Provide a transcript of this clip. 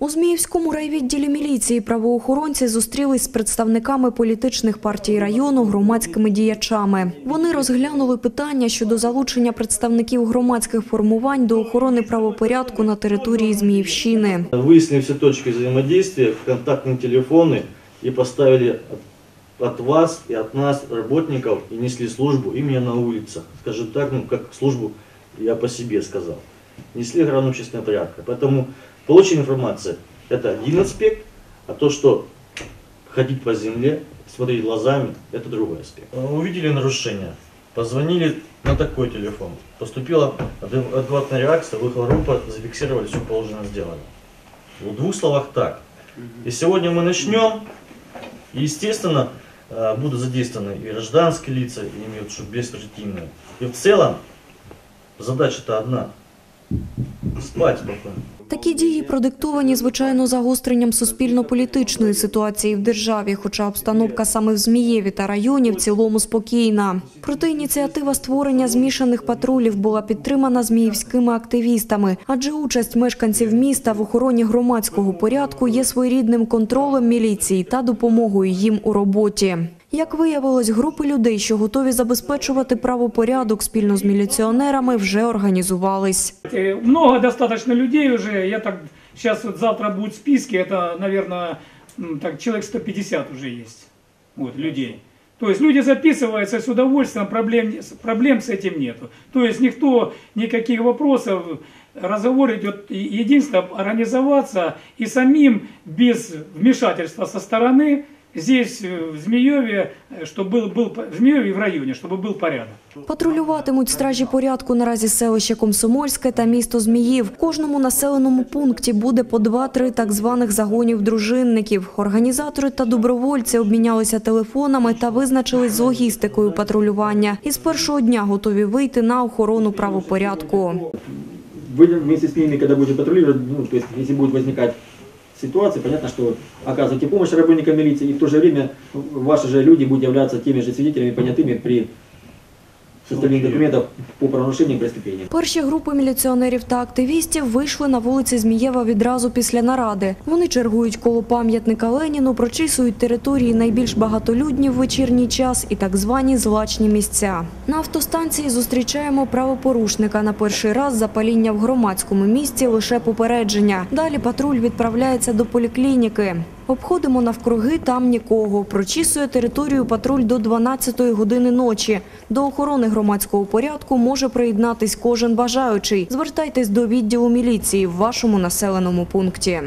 У Зміївському райвідділі міліції правоохоронці зустрілись з представниками політичних партій району, громадськими діячами. Вони розглянули питання щодо залучення представників громадських формувань до охорони правопорядку на території Зміївщини. Выяснили все точки взаимодействия, контактные телефоны и поставили от, от вас и от нас, работников, и несли службу именно на улицах. Скажем так, ну, как службу я по себе сказал. Несли охрану общественного порядка. Поэтому получена информация, это один аспект, а то, что ходить по земле, смотреть глазами, это другой аспект. Увидели нарушение, позвонили на такой телефон. Поступила адек- адекватная реакция, выехала группа, зафиксировали, все положено сделано. В двух словах так. И сегодня мы начнем, и, естественно, э, будут задействованы и гражданские лица, и имеют, что беспрежительные. И в целом задача-то одна. Спать спокойно. Такі дії продиктовані, звичайно, загостренням суспільно-політичної ситуації в державі, хоча обстановка саме в Змієві та районі в цілому спокійна. Проте ініціатива створення змішаних патрулів була підтримана зміївськими активістами, адже участь мешканців міста в охороні громадського порядку є своєрідним контролем міліції та допомогою їм у роботі. Як виявилось, групи людей, що готові забезпечувати правопорядок спільно з міліціонерами, вже організувались. Э, Много достаточно людей уже. Я так сейчас вот завтра будут списки. Это, наверное, м, так человек 150 уже есть. Вот, людей. То есть люди записываются с удовольствием, проблем, проблем с этим нету. То есть никто, никаких вопросов, разговор идет и- единственное организоваться и самим без вмешательства со стороны здесь э, в Змееве, э, чтобы был, был по- в Змееве и в районе, чтобы был порядок. Патрулюватимуть стражі порядку наразі селище Комсомольське та місто Зміїв. В кожному населеному пункті буде по два-три так званих загонів дружинників. Організатори та добровольці обмінялися телефонами та визначились з логістикою патрулювання. І з першого дня готові вийти на охорону правопорядку. Вы вместе с ними, когда будете патрулировать, ну, то есть если будет ситуация, понятно, что оказываете помощь работникам милиции, и в то же время ваши же люди будут являться теми же свидетелями, понятыми при составлении документов по правонарушениям и. Перші групи міліціонерів та активістів вийшли на вулиці Змієва відразу після наради. Вони чергують коло пам'ятника Леніну, прочісують території найбільш багатолюдні в вечірній час і так звані злачні місця. На автостанції зустрічаємо правопорушника. На перший раз запаління в громадському місці лише попередження. Далі патруль відправляється до поліклініки. Обходимо навкруги, там нікого. Прочісує територію патруль до 12 години ночі. До охорони громадського порядку може приєднатись кожен бажаючий. Звертайтесь до відділу міліції в вашому населеному пункті.